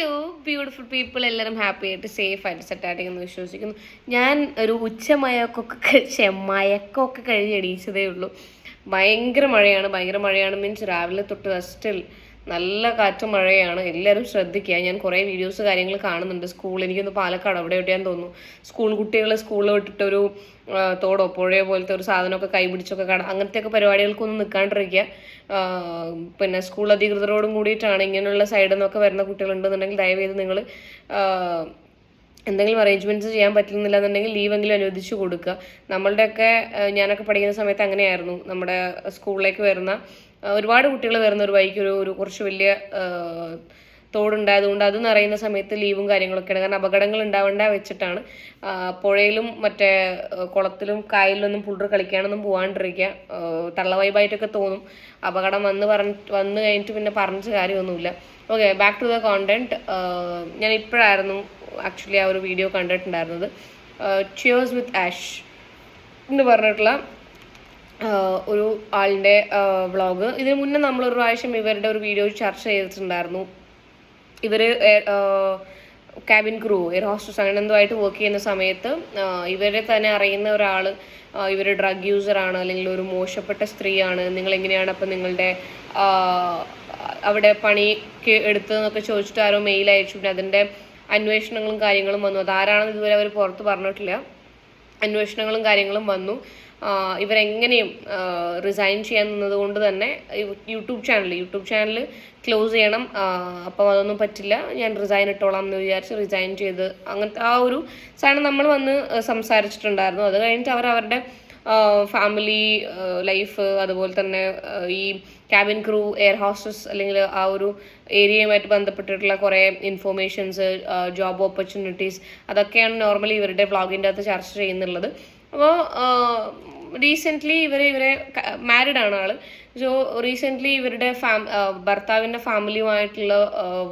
Hello beautiful people എല്ലാവരും happy ആയിട്ട് safe ആയിട്ട് സെറ്റ് ആയിട്ടെന്ന് വിശ്വസിക്കുന്നു. ഞാൻ ഒരു ഉച്ചമയക്കൊക്കെ കഴിച്ച് മയക്കമൊക്കെ കഴിഞ്ഞ് എണീച്ചതേ ഉള്ളൂ. ഭയങ്കര മഴയാണ് ഭയങ്കര മഴയാണ്. മീൻസ് രാവിലെ തൊട്ട് സ്റ്റിൽ നല്ല കാറ്റും മഴയാണ് എല്ലാവരും ശ്രദ്ധിക്കുക. ഞാൻ കുറേ വീഡിയോസ് കാര്യങ്ങൾ കാണുന്നുണ്ട് സ്കൂൾ എനിക്കൊന്ന് പാലക്കാട് അവിടെ എവിടെയാന്ന് തോന്നുന്നു. സ്കൂൾ കുട്ടികൾ സ്കൂളിൽ വിട്ടിട്ടൊരു തോടോ പുഴയോ പോലത്തെ ഒരു സാധനമൊക്കെ കൈപിടിച്ചൊക്കെ കാണാം. അങ്ങനത്തെയൊക്കെ പരിപാടികൾക്കൊന്നും നിൽക്കാണ്ടിരിക്കുക പിന്നെ സ്കൂൾ അധികൃതരോടും കൂടിയിട്ടാണ് ഇങ്ങനെയുള്ള സൈഡിൽ നിന്നൊക്കെ വരുന്ന കുട്ടികളുണ്ടെന്നുണ്ടെങ്കിൽ ദയവേത് നിങ്ങൾ എന്തെങ്കിലും അറേഞ്ച്മെന്റ്സ് ചെയ്യാൻ പറ്റുന്നില്ല എന്നുണ്ടെങ്കിൽ ലീവെങ്കിലും അനുവദിച്ചു കൊടുക്കുക. നമ്മളുടെയൊക്കെ ഞാനൊക്കെ പഠിക്കുന്ന സമയത്ത് അങ്ങനെയായിരുന്നു. നമ്മുടെ സ്കൂളിലേക്ക് വരുന്ന ഒരുപാട് കുട്ടികൾ വരുന്ന ഒരു വഴിക്ക് ഒരു ഒരു കുറച്ച് വലിയ തോടുണ്ടായതുകൊണ്ട് അത് നിറയുന്ന സമയത്ത് ലീവും കാര്യങ്ങളൊക്കെയാണ്. കാരണം അപകടങ്ങൾ ഉണ്ടാവേണ്ട വെച്ചിട്ടാണ്. പുഴയിലും മറ്റേ കുളത്തിലും കായലിലൊന്നും പുള്ളർ കളിക്കാനൊന്നും പോകാണ്ടിരിക്കുക തള്ളവൈബായിട്ടൊക്കെ തള്ള വൈബായിട്ടൊക്കെ തോന്നും. അപകടം വന്ന് പറഞ്ഞ് വന്ന് കഴിഞ്ഞിട്ട് പിന്നെ പറഞ്ഞ കാര്യമൊന്നുമില്ല. Okay back to the content ഞാൻ ഇപ്പോഴായിരുന്നു ആക്ച്വലി ആ ഒരു വീഡിയോ കണ്ടിട്ടുണ്ടായിരുന്നത്. ചിയേഴ്സ് വിത്ത് ആഷ് എന്ന് പറഞ്ഞിട്ടുള്ള ഒരു ആളിന്റെ വ്ളോഗ്. ഇതിനു മുന്നേ നമ്മളൊരു പ്രാവശ്യം ഇവരുടെ ഒരു വീഡിയോ ചർച്ച ചെയ്തിട്ടുണ്ടായിരുന്നു. ഇവർ ക്യാബിൻ ക്രൂ എയർ ഹോസ്റ്റസ് അങ്ങനെ എന്തോ ആയിട്ട് വർക്ക് ചെയ്യുന്ന സമയത്ത് ഇവരെ തന്നെ അറിയുന്ന ഒരാൾ ഇവർ ഡ്രഗ് യൂസറാണ് അല്ലെങ്കിൽ ഒരു മോശപ്പെട്ട സ്ത്രീയാണ് നിങ്ങൾ എങ്ങനെയാണ് അപ്പം നിങ്ങളുടെ അവിടെ പണിക്ക് എടുത്തതെന്നൊക്കെ ചോദിച്ചിട്ട് ആരോ മെയിൽ അയച്ചു. പിന്നെ അതിന്റെ അന്വേഷണങ്ങളും കാര്യങ്ങളും വന്നു. അതാരാണെന്ന് ഇതുവരെ അവർ പുറത്ത് പറഞ്ഞിട്ടില്ല. അന്വേഷണങ്ങളും കാര്യങ്ങളും വന്നു. ഇവരെങ്ങനെയും റിസൈൻ ചെയ്യാൻ നിന്നത് കൊണ്ട് തന്നെ YouTube channel YouTube channel close ചെയ്യണം. അപ്പോൾ അപ്പം അതൊന്നും പറ്റില്ല. ഞാൻ റിസൈൻ ഇട്ടോളാം എന്ന് വിചാരിച്ച് റിസൈൻ ചെയ്ത് അങ്ങനത്തെ ആ ഒരു സാധനം നമ്മൾ വന്ന് സംസാരിച്ചിട്ടുണ്ടായിരുന്നു. അത് കഴിഞ്ഞിട്ട് അവർ അവരുടെ ഫാമിലി ലൈഫ് അതുപോലെ തന്നെ ഈ ക്യാബിൻ ക്രൂ എയർ ഹോസ്റ്റസ് അല്ലെങ്കിൽ ആ ഒരു ഏരിയയുമായിട്ട് ബന്ധപ്പെട്ടിട്ടുള്ള കുറേ ഇൻഫോർമേഷൻസ് ജോബ് ഓപ്പർച്യൂണിറ്റീസ് അതൊക്കെയാണ് നോർമലി ഇവരുടെ വ്ളോഗിന്റെ അകത്ത് ചർച്ച ചെയ്യുന്നുള്ളത്. അപ്പോൾ റീസെന്റ്ലി ഇവർ ഇവരെ മാരിഡ് ആണ് ആൾ. സോ റീസെന്റ്ലി ഇവരുടെ ഫാം ഭർത്താവിന്റെ ഫാമിലിയുമായിട്ടുള്ള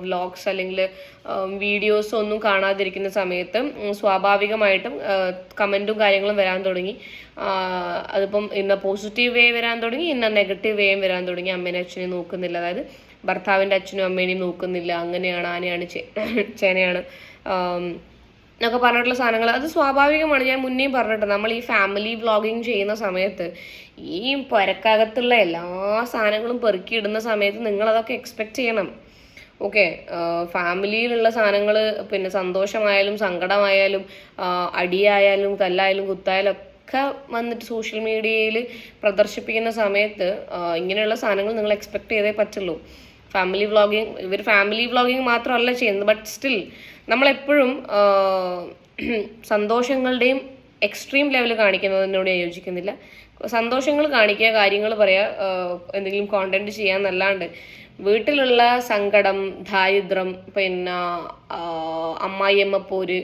വ്ളോഗ്സ് അല്ലെങ്കിൽ വീഡിയോസ് ഒന്നും കാണാതിരിക്കുന്ന സമയത്ത് സ്വാഭാവികമായിട്ടും കമന്റും കാര്യങ്ങളും വരാൻ തുടങ്ങി. അതിപ്പം ഇന്ന പോസിറ്റീവ് വേ വരാൻ തുടങ്ങി ഇന്ന നെഗറ്റീവ് വേയും വരാൻ തുടങ്ങി. അമ്മേനെ അച്ഛനെ നോക്കുന്നില്ല. അതായത് ഭർത്താവിന്റെ അച്ഛനും അമ്മേനെയും നോക്കുന്നില്ല. അങ്ങനെയാണ് ആനയാണ് ചേനയാണ്. എന്നൊക്കെ പറഞ്ഞിട്ടുള്ള സാധനങ്ങൾ. അത് സ്വാഭാവികമാണ്. ഞാൻ മുന്നേയും പറഞ്ഞിട്ടുണ്ട്. നമ്മൾ ഈ ഫാമിലി വ്ളോഗിങ് ചെയ്യുന്ന സമയത്ത് ഈ പുരക്കകത്തുള്ള എല്ലാ സാധനങ്ങളും പെറുക്കിയിടുന്ന സമയത്ത് നിങ്ങളതൊക്കെ എക്സ്പെക്റ്റ് ചെയ്യണം. ഓക്കെ ഫാമിലിയിലുള്ള സാധനങ്ങൾ പിന്നെ സന്തോഷമായാലും സങ്കടമായാലും അടിയായാലും തല്ലായാലും കുത്തായാലും ഒക്കെ വന്നിട്ട് സോഷ്യൽ മീഡിയയിൽ പ്രദർശിപ്പിക്കുന്ന സമയത്ത് ഇങ്ങനെയുള്ള സാധനങ്ങൾ നിങ്ങൾ എക്സ്പെക്ട് ചെയ്തേ പറ്റുള്ളൂ. ഫാമിലി വ്ളോഗിങ് ഇവർ ഫാമിലി വ്ളോഗിങ് മാത്രമല്ല ചെയ്യുന്നത്. ബട്ട് സ്റ്റിൽ നമ്മളെപ്പോഴും സന്തോഷങ്ങളുടെയും എക്സ്ട്രീം ലെവൽ കാണിക്കുന്നതിനോട് ഞാൻ യോജിക്കുന്നില്ല. സന്തോഷങ്ങൾ കാണിക്കുക കാര്യങ്ങൾ പറയുക എന്തെങ്കിലും കോണ്ടന്റ് ചെയ്യാന്നല്ലാണ്ട് വീട്ടിലുള്ള സങ്കടം ദാരിദ്ര്യം പിന്നെ അമ്മായിയമ്മ പോര്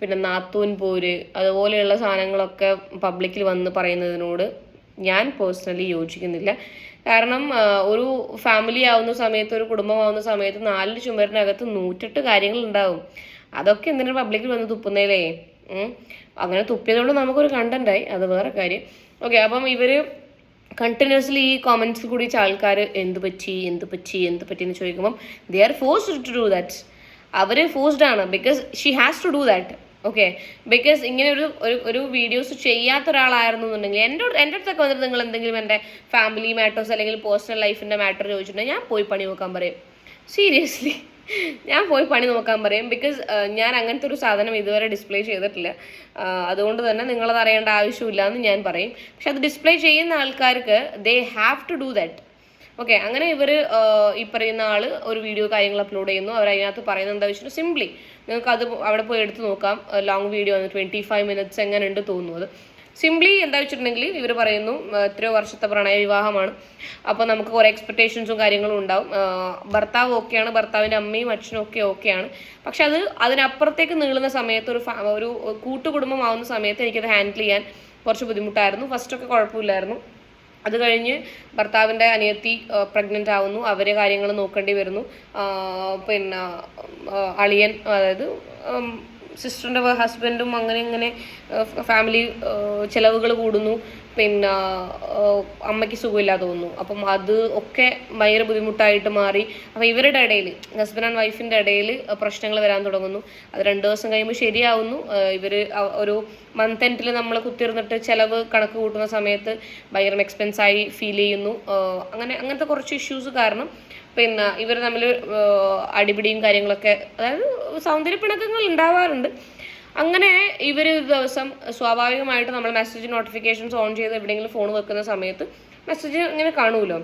പിന്നെ നാത്തൂൻ പോര് അതുപോലെയുള്ള സാധനങ്ങളൊക്കെ പബ്ലിക്കിൽ വന്ന് പറയുന്നതിനോട് ഞാൻ പേഴ്സണലി യോജിക്കുന്നില്ല. കാരണം ഒരു ഫാമിലി ആവുന്ന സമയത്ത് ഒരു കുടുംബമാവുന്ന സമയത്ത് നാല് ചുമരിനകത്ത് നൂറ്റെട്ട് കാര്യങ്ങൾ ഉണ്ടാവും അതൊക്കെ എന്തിനാണ് പബ്ലിക്കിൽ വന്ന് തുപ്പുന്നതിലേ ഉം. അങ്ങനെ തുപ്പിയതുകൊണ്ട് നമുക്കൊരു കണ്ടന്റായി അത് വേറെ കാര്യം. ഓക്കെ അപ്പം ഇവർ കണ്ടിന്യൂസ്ലി ഈ കോമൻസിൽ കൂടി ആൾക്കാർ എന്ത് പറ്റി എന്ത് പറ്റി എന്ത് പറ്റി എന്ന് ചോദിക്കുമ്പം they are forced to do that our forced ആണ്. Because she has to do that okay because ഇങ്ങനെ ഒരു ഒരു വീഡിയോസ് ചെയ്യാത്ത ഒരാളായിരുന്നു എന്നുണ്ടെങ്കിൽ എന്റെ എന്റെ അടുത്തൊക്കെ വന്നിട്ട് നിങ്ങൾ എന്തെങ്കിലും എന്റെ ഫാമിലി മാറ്റേഴ്സ് അല്ലെങ്കിൽ പേഴ്സണൽ ലൈഫിന്റെ മാറ്റർ ചോദിച്ചിട്ടുണ്ടെങ്കിൽ ഞാൻ പോയി പണി നോക്കാൻ പറയും. സീരിയസ്ലി ഞാൻ പോയി പണി നോക്കാൻ പറയും. ബിക്കോസ് ഞാൻ അങ്ങനത്തെ ഒരു സാധനം ഇതുവരെ ഡിസ്പ്ലേ ചെയ്തിട്ടില്ല. അതുകൊണ്ട് തന്നെ നിങ്ങളത് അറിയേണ്ട ആവശ്യമില്ല എന്ന് ഞാൻ പറയും. പക്ഷെ അത് ഡിസ്പ്ലേ ചെയ്യുന്ന ആൾക്കാർക്ക് they have to do that okay അങ്ങനെ ഇവർ ഈ പറയുന്ന ആൾ ഒരു വീഡിയോ കാര്യങ്ങൾ അപ്ലോഡ് ചെയ്യുന്നു. അവർ അതിനകത്ത് പറയുന്നത് എന്താ വെച്ചിട്ട് സിംപ്ലി നിങ്ങൾക്ക് അത് അവിടെ പോയി എടുത്ത് നോക്കാം. ലോങ് വീഡിയോ ആണ്. ട്വന്റി ഫൈവ് മിനിറ്റ്സ് എങ്ങനെ ഉണ്ട് തോന്നുന്നത്. സിംപ്ലി എന്താ വെച്ചിട്ടുണ്ടെങ്കിൽ ഇവർ പറയുന്നു എത്രയോ വർഷത്തെ പ്രണയ വിവാഹമാണ്. അപ്പോൾ നമുക്ക് കുറേ എക്സ്പെക്റ്റേഷൻസും കാര്യങ്ങളും ഉണ്ടാവും. ഭർത്താവ് ഓക്കെയാണ് ഭർത്താവിന്റെ അമ്മയും അച്ഛനും ഒക്കെ ഓക്കെയാണ് പക്ഷെ അത് അതിനപ്പുറത്തേക്ക് നീളുന്ന സമയത്ത് ഒരു ഒരു കൂട്ടുകുടുംബമാവുന്ന സമയത്ത് എനിക്കത് ഹാൻഡിൽ ചെയ്യാൻ കുറച്ച് ബുദ്ധിമുട്ടായിരുന്നു. ഫസ്റ്റൊക്കെ കുഴപ്പമില്ലായിരുന്നു. അത് കഴിഞ്ഞ് ഭർത്താവിന്റെ അനിയത്തി പ്രഗ്നന്റ് ആവുന്നു. അവരെ കാര്യങ്ങൾ നോക്കേണ്ടി വരുന്നു. പിന്നെ അളിയൻ അതായത് സിസ്റ്ററിന്റെ ഹസ്ബൻഡും അങ്ങനെ ഇങ്ങനെ ഫാമിലി ചിലവുകൾ കൂടുന്നു. പിന്നെ അമ്മയ്ക്ക് സുഖമില്ലാതെ തോന്നുന്നു. അപ്പം അത് ഒക്കെ ഭയങ്കര ബുദ്ധിമുട്ടായിട്ട് മാറി. അപ്പം ഇവരുടെ ഇടയിൽ ഹസ്ബൻഡ് ആൻഡ് വൈഫിന്റെ ഇടയിൽ പ്രശ്നങ്ങൾ വരാൻ തുടങ്ങുന്നു. അത് രണ്ട് ദിവസം കഴിയുമ്പോൾ ശരിയാവുന്നു. ഇവർ ഒരു മന്ത് എൻഡിൽ നമ്മൾ കുത്തിരുന്നിട്ട് ചിലവ് കണക്ക് കൂട്ടുന്ന സമയത്ത് ഭയങ്കര എക്സ്പെൻസായി ഫീൽ ചെയ്യുന്നു. അങ്ങനെ അങ്ങനത്തെ കുറച്ച് ഇഷ്യൂസ് കാരണം പിന്നെ ഇവർ തമ്മിൽ അടിപിടിയും കാര്യങ്ങളൊക്കെ അതായത് സൗന്ദര്യ പിണക്കങ്ങൾ ഉണ്ടാവാറുണ്ട്. അങ്ങനെ ഇവർ ദിവസം സ്വാഭാവികമായിട്ട് നമ്മൾ മെസ്സേജ് നോട്ടിഫിക്കേഷൻസ് ഓൺ ചെയ്ത് എവിടെയെങ്കിലും ഫോൺ വെക്കുന്ന സമയത്ത് മെസ്സേജ് ഇങ്ങനെ കാണുമല്ലോ.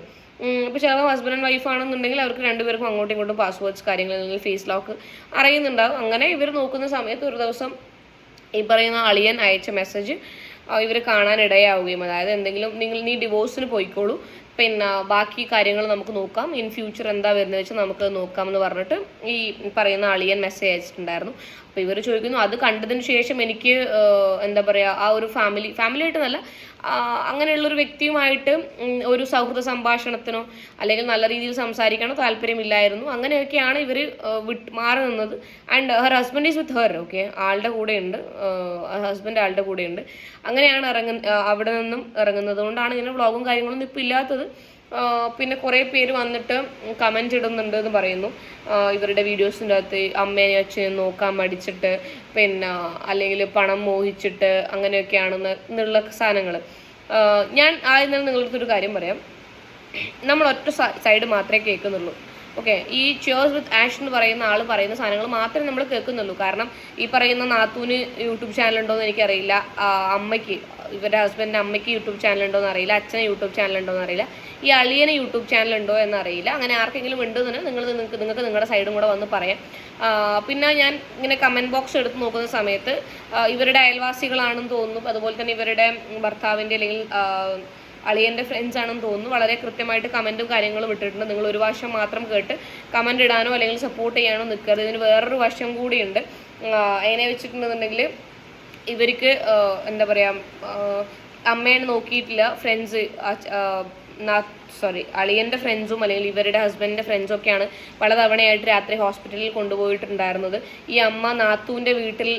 ഇപ്പോൾ ചിലപ്പോൾ ഹസ്ബൻഡ് ആൻഡ് വൈഫ് ആണെന്നുണ്ടെങ്കിൽ അവർക്ക് രണ്ടുപേർക്കും അങ്ങോട്ടും ഇങ്ങോട്ടും പാസ്വേഡ്സ് കാര്യങ്ങൾ അല്ലെങ്കിൽ ഫേസ് ലോക്ക് അറിയുന്നുണ്ടാവും. അങ്ങനെ ഇവർ നോക്കുന്ന സമയത്ത് ഒരു ദിവസം ഈ പറയുന്ന അളിയൻ അയച്ച മെസ്സേജ് ഇവർ കാണാനിടയാവുകയും അതായത് എന്തെങ്കിലും നിങ്ങൾ നീ ഡിവോഴ്സിന് പോയിക്കോളൂ. പിന്നെ ബാക്കി കാര്യങ്ങൾ നമുക്ക് നോക്കാം. ഇൻ ഫ്യൂച്ചർ എന്താ വരുന്നത് വെച്ചാൽ നമുക്ക് നോക്കാം എന്ന് പറഞ്ഞിട്ട് ഈ പറയുന്ന അളിയൻ മെസ്സേജ് അയച്ചിട്ടുണ്ടായിരുന്നു. അപ്പോൾ ഇവർ ചോദിക്കുന്നു അത് കണ്ടതിന് ശേഷം എനിക്ക് എന്താ പറയുക ആ ഒരു ഫാമിലി ഫാമിലി അങ്ങനെയുള്ള ഒരു വ്യക്തിയുമായിട്ട് ഒരു സൗഹൃദ സംഭാഷണത്തിനോ അല്ലെങ്കിൽ നല്ല രീതിയിൽ സംസാരിക്കാനോ താല്പര്യമില്ലായിരുന്നു. അങ്ങനെയൊക്കെയാണ് ഇവർ വിട്ട് മാറി നിന്നത്. And her husband is with her okay ആളുടെ കൂടെയുണ്ട് ഹസ്ബൻഡ് ആളുടെ കൂടെയുണ്ട്. അങ്ങനെയാണ് ഇറങ്ങുന്ന അവിടെ നിന്നും ഇറങ്ങുന്നത്. കൊണ്ടാണ് ഇങ്ങനെ വ്ളോഗും കാര്യങ്ങളൊന്നും ഇപ്പോൾ ഇല്ലാത്തത്. പിന്നെ കുറേ പേര് വന്നിട്ട് കമന്റ് ഇടുന്നുണ്ട് എന്ന് പറയുന്നു. ഇവരുടെ വീഡിയോസിന്റെ അകത്ത് അമ്മേനെ അച്ഛനെ നോക്കാൻ മടിച്ചിട്ട് പിന്നെ അല്ലെങ്കിൽ പണം മോഹിച്ചിട്ട് അങ്ങനെയൊക്കെയാണെന്ന് എന്നുള്ള സാധനങ്ങൾ ഞാൻ ആദ്യം തന്നെ നിങ്ങളുടെ ഒരു കാര്യം പറയാം. നമ്മൾ ഒറ്റ സൈഡ് മാത്രമേ കേൾക്കുന്നുള്ളൂ. ഓക്കെ ഈ ചിയേഴ്സ് വിത്ത് ആഷ് എന്ന് പറയുന്ന ആൾ പറയുന്ന സാധനങ്ങൾ മാത്രമേ നമ്മൾ കേൾക്കുന്നുള്ളൂ. കാരണം ഈ പറയുന്ന നാത്തൂന് യൂട്യൂബ് ചാനൽ ഉണ്ടോ എന്ന് എനിക്കറിയില്ല അമ്മയ്ക്ക് ഇവരുടെ ഹസ്ബൻഡിന്റെ അമ്മയ്ക്ക് യൂട്യൂബ് ചാനൽ ഉണ്ടോ എന്ന് അറിയില്ല. അച്ഛന് യൂട്യൂബ് ചാനൽ ഉണ്ടോ എന്ന് അറിയില്ല. ഈ അളിയന് യൂട്യൂബ് ചാനൽ ഉണ്ടോ എന്ന് അറിയില്ല അങ്ങനെ ആർക്കെങ്കിലും ഉണ്ട് തന്നെ നിങ്ങൾ നിങ്ങൾക്ക് നിങ്ങൾക്ക് നിങ്ങളുടെ സൈഡും കൂടെ വന്ന് പറയാം. പിന്നെ ഞാൻ ഇങ്ങനെ കമന്റ് ബോക്സ് എടുത്ത് നോക്കുന്ന സമയത്ത് ഇവരുടെ അയൽവാസികളാണെന്ന് തോന്നുന്നു. അതുപോലെ തന്നെ ഇവരുടെ ഭർത്താവിന്റെ അല്ലെങ്കിൽ അളിയന്റെ ഫ്രണ്ട്സ് ആണെന്ന് തോന്നുന്നു. വളരെ കൃത്യമായിട്ട് കമന്റും കാര്യങ്ങളും ഇട്ടിട്ടുണ്ട്. നിങ്ങൾ ഒരു വശം മാത്രം കേട്ട് കമന്റ് ഇടാനോ അല്ലെങ്കിൽ സപ്പോർട്ട് ചെയ്യാനോ നിൽക്കരുത്. ഇതിന് വേറൊരു വശം കൂടിയുണ്ട്. അതിനെ വെച്ചിട്ടുണ്ടെന്നുണ്ടെങ്കിൽ ഇവർക്ക് എന്താ പറയുക അമ്മേനെ നോക്കിയിട്ടില്ല. ഫ്രണ്ട്സ് സോറി അളിയന്റെ ഫ്രണ്ട്സും അല്ലെങ്കിൽ ഇവരുടെ ഹസ്ബൻഡിന്റെ ഫ്രണ്ട്സും ഒക്കെയാണ് പലതവണയായിട്ട് രാത്രി ഹോസ്പിറ്റലിൽ കൊണ്ടുപോയിട്ടുണ്ടായിരുന്നത്. ഈ അമ്മ നാത്തൂന്റെ വീട്ടിൽ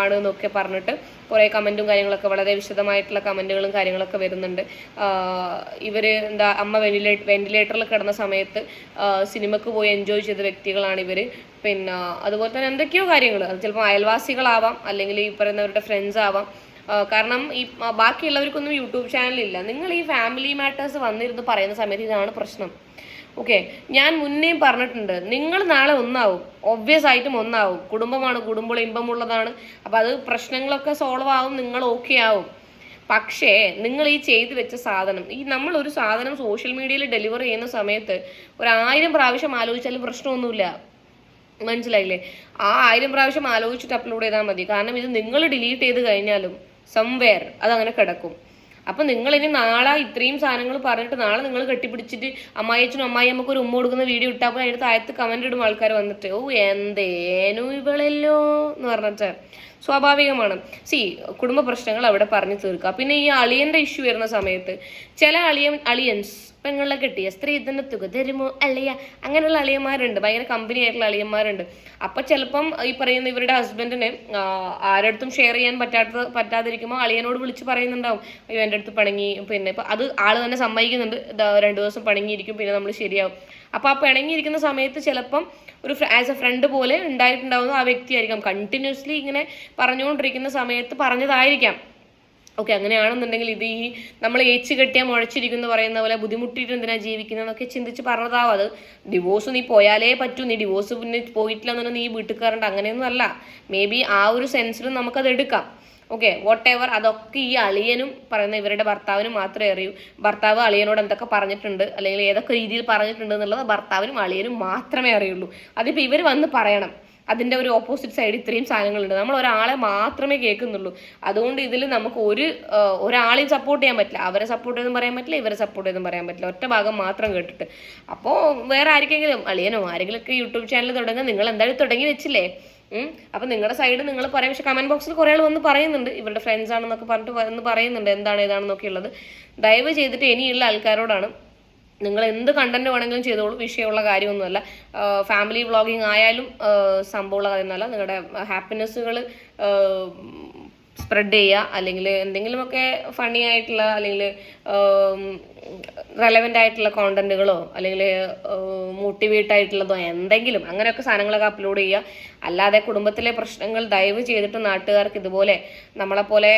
ആണ് എന്നൊക്കെ പറഞ്ഞിട്ട് കുറേ കമന്റും കാര്യങ്ങളൊക്കെ വളരെ വിശദമായിട്ടുള്ള കമന്റുകളും കാര്യങ്ങളൊക്കെ വരുന്നുണ്ട്. ഇവർ എന്താ അമ്മ വെന്റിലേ വെന്റിലേറ്ററിൽ കിടന്ന സമയത്ത് സിനിമക്ക് പോയി എൻജോയ് ചെയ്ത വ്യക്തികളാണ് ഇവർ പിന്നെ അതുപോലെ തന്നെ എന്തൊക്കെയോ കാര്യങ്ങൾ ചിലപ്പോൾ അയൽവാസികളാവാം അല്ലെങ്കിൽ ഈ പറയുന്നവരുടെ ഫ്രണ്ട്സ് ആവാം. കാരണം ഈ ബാക്കിയുള്ളവർക്കൊന്നും യൂട്യൂബ് ചാനലില്ല. നിങ്ങൾ ഈ ഫാമിലി മാറ്റേഴ്സ് വന്നിരുന്ന് പറയുന്ന സമയത്ത് ഇതാണ് പ്രശ്നം. ഓക്കെ ഞാൻ മുന്നേ പറഞ്ഞിട്ടുണ്ട്. നിങ്ങൾ നാളെ ഒന്നാവും. ഒബ്വിയസ് ആയിട്ടും ഒന്നാവും. കുടുംബമാണ് കുടുംബം ഇമ്പമുള്ളതാണ് അപ്പം അത് പ്രശ്നങ്ങളൊക്കെ സോൾവ് ആവും നിങ്ങൾ ഓക്കെ ആവും. പക്ഷേ നിങ്ങൾ ഈ ചെയ്തു വെച്ച സാധനം ഈ നമ്മൾ ഒരു സാധനം സോഷ്യൽ മീഡിയയിൽ ഡെലിവർ ചെയ്യുന്ന സമയത്ത് ഒരു ആയിരം പ്രാവശ്യം ആലോചിച്ചാലും പ്രശ്നമൊന്നുമില്ല. മനസ്സിലായില്ലേ? ആ ആയിരം പ്രാവശ്യം ആലോചിച്ചിട്ട് അപ്ലോഡ് ചെയ്താൽ മതി. കാരണം ഇത് നിങ്ങൾ ഡിലീറ്റ് ചെയ്ത് കഴിഞ്ഞാലും സംവെയർ അതങ്ങനെ കിടക്കും. അപ്പം നിങ്ങൾ ഇനി നാളെ ഇത്രയും സാധനങ്ങൾ പറഞ്ഞിട്ട് നാളെ നിങ്ങൾ കെട്ടിപ്പിടിച്ചിട്ട് അമ്മായിച്ചനും അമ്മായിയമ്മക്ക് ഒരു ഉമ്മ കൊടുക്കുന്ന വീഡിയോ ഇട്ടാൽ അതിന്റെ താഴത്ത് കമന്റ് ഇടും ആൾക്കാർ വന്നിട്ട്. ഓ എന്തേനു ഇവളല്ലോ എന്ന് പറഞ്ഞിട്ട്. സ്വാഭാവികമാണ്. സി കുടുംബ പ്രശ്നങ്ങൾ അവിടെ പറഞ്ഞു തീർക്കുക. പിന്നെ ഈ അളിയന്റെ ഇഷ്യൂ വരുന്ന സമയത്ത് ചില അളിയൻ അളിയൻസ് പെങ്ങളെ കെട്ടിയ സ്ത്രീധന തുക തരുമോ? അളിയ. അങ്ങനെയുള്ള അളിയന്മാരുണ്ട്. ഭയങ്കര കമ്പനി ആയിട്ടുള്ള അളിയന്മാരുണ്ട്. അപ്പൊ ചിലപ്പം ഈ പറയുന്ന ഇവരുടെ ഹസ്ബൻഡിന് ആരടുത്തും ഷെയർ ചെയ്യാൻ പറ്റാത്ത പറ്റാതിരിക്കുമ്പോൾ അളിയനോട് വിളിച്ച് പറയുന്നുണ്ടാവും. അയ്യോ എന്റെ അടുത്ത് പണങ്ങി. പിന്നെ ഇപ്പൊ അത് ആൾ തന്നെ സമ്മതിക്കുന്നുണ്ട്. രണ്ടു ദിവസം പണങ്ങിയിരിക്കും പിന്നെ നമ്മൾ ശരിയാവും. അപ്പൊ ആ പിണങ്ങിയിരിക്കുന്ന സമയത്ത് ചിലപ്പം ഒരു ആസ് എ ഫ്രണ്ട് പോലെ ഉണ്ടായിട്ടുണ്ടാവുന്ന ആ വ്യക്തിയായിരിക്കാം. കണ്ടിന്യൂസ്ലി ഇങ്ങനെ പറഞ്ഞുകൊണ്ടിരിക്കുന്ന സമയത്ത് പറഞ്ഞതായിരിക്കാം. ഓക്കെ അങ്ങനെയാണെന്നുണ്ടെങ്കിൽ ഇത് ഈ നമ്മൾ ഏച്ച് കെട്ടിയാൽ മുഴച്ചിരിക്കുന്നു പറയുന്ന പോലെ ബുദ്ധിമുട്ടിയിട്ട് എന്തിനാ ജീവിക്കുന്നതെന്നൊക്കെ ചിന്തിച്ച് പറഞ്ഞതാവും അത്. ഡിവോഴ്സ് നീ പോയാലേ പറ്റൂ നീ ഡിവോഴ്സ് പിന്നെ പോയിട്ടില്ല എന്നുണ്ടെങ്കിൽ നീ വീട്ടിൽ കയറണ്ട അങ്ങനെയൊന്നും അല്ല. മേ ബി ആ ഒരു സെൻസിലും നമുക്കത് എടുക്കാം. ഓക്കെ വോട്ട് എവർ അതൊക്കെ ഈ അളിയനും പറയുന്ന ഇവരുടെ ഭർത്താവിനും മാത്രമേ അറിയൂ. ഭർത്താവ് അളിയനോട് എന്തൊക്കെ പറഞ്ഞിട്ടുണ്ട് അല്ലെങ്കിൽ ഏതൊക്കെ രീതിയിൽ പറഞ്ഞിട്ടുണ്ട് എന്നുള്ളത് ഭർത്താവിനും അളിയനും മാത്രമേ അറിയുള്ളൂ. അതിപ്പോൾ ഇവർ വന്ന് പറയണം. അതിന്റെ ഒരു ഓപ്പോസിറ്റ് സൈഡ് ഇത്രയും സാധനങ്ങളുണ്ട്. നമ്മൾ ഒരാളെ മാത്രമേ കേൾക്കുന്നുള്ളൂ. അതുകൊണ്ട് ഇതിൽ നമുക്ക് ഒരു ഒരാളെയും സപ്പോർട്ട് ചെയ്യാൻ പറ്റില്ല. അവരെ സപ്പോർട്ട് ചെയ്തെന്ന് പറയാൻ പറ്റില്ല ഇവരെ സപ്പോർട്ട് ചെയ്തെന്ന് പറയാൻ പറ്റില്ല. ഒറ്റ ഭാഗം മാത്രം കേട്ടിട്ട്. അപ്പോൾ വേറെ ആർക്കെങ്കിലും അളിയനോ ആരെങ്കിലുമൊക്കെ യൂട്യൂബ് ചാനൽ തുടങ്ങാൻ നിങ്ങൾ എന്തായാലും തുടങ്ങി വെച്ചില്ലേ? അപ്പം നിങ്ങളുടെ സൈഡ് നിങ്ങൾ പറയാം. പക്ഷെ കമന്റ് ബോക്സിൽ കുറേ ആൾ വന്ന് പറയുന്നുണ്ട്. ഇവരുടെ ഫ്രണ്ട്സ് ആണെന്നൊക്കെ പറഞ്ഞിട്ട് വന്ന് പറയുന്നുണ്ട്. എന്താണ് ഏതാണെന്നൊക്കെ ഉള്ളത്. ദയവ് ചെയ്തിട്ട് ഇനിയുള്ള ആൾക്കാരോടാണ് നിങ്ങൾ എന്ത് കണ്ടന്റ് വേണമെങ്കിലും ചെയ്തോളൂ. വിഷയമുള്ള കാര്യമൊന്നുമല്ല. ഫാമിലി വ്ളോഗിങ് ആയാലും സംഭവമുള്ള കാര്യമൊന്നുമല്ല. നിങ്ങളുടെ ഹാപ്പിനെസ്സുകൾ സ്പ്രെഡ് ചെയ്യുക അല്ലെങ്കിൽ എന്തെങ്കിലുമൊക്കെ ഫണി ആയിട്ടുള്ള അല്ലെങ്കിൽ റെലവെന്റ് ആയിട്ടുള്ള കോണ്ടന്റുകളോ അല്ലെങ്കിൽ മോട്ടിവേറ്റ് ആയിട്ടുള്ളതോ എന്തെങ്കിലും അങ്ങനെയൊക്കെ സാധനങ്ങളൊക്കെ അപ്ലോഡ് ചെയ്യുക. അല്ലാതെ കുടുംബത്തിലെ പ്രശ്നങ്ങൾ ദയവ് ചെയ്തിട്ട് നാട്ടുകാർക്ക് ഇതുപോലെ നമ്മളെപ്പോലെ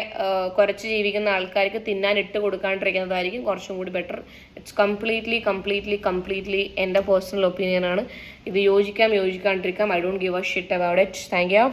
കുറച്ച് ജീവിക്കുന്ന ആൾക്കാർക്ക് തിന്നാൻ ഇട്ട് കൊടുക്കാണ്ടിരിക്കുന്നതായിരിക്കും കുറച്ചും കൂടി better it's completely completely completely എന്റെ പേഴ്സണൽ ഒപ്പീനിയനാണ് ഇത് യോജിക്കാം യോജിക്കാണ്ടിരിക്കാം. I don't give a shit about it thank you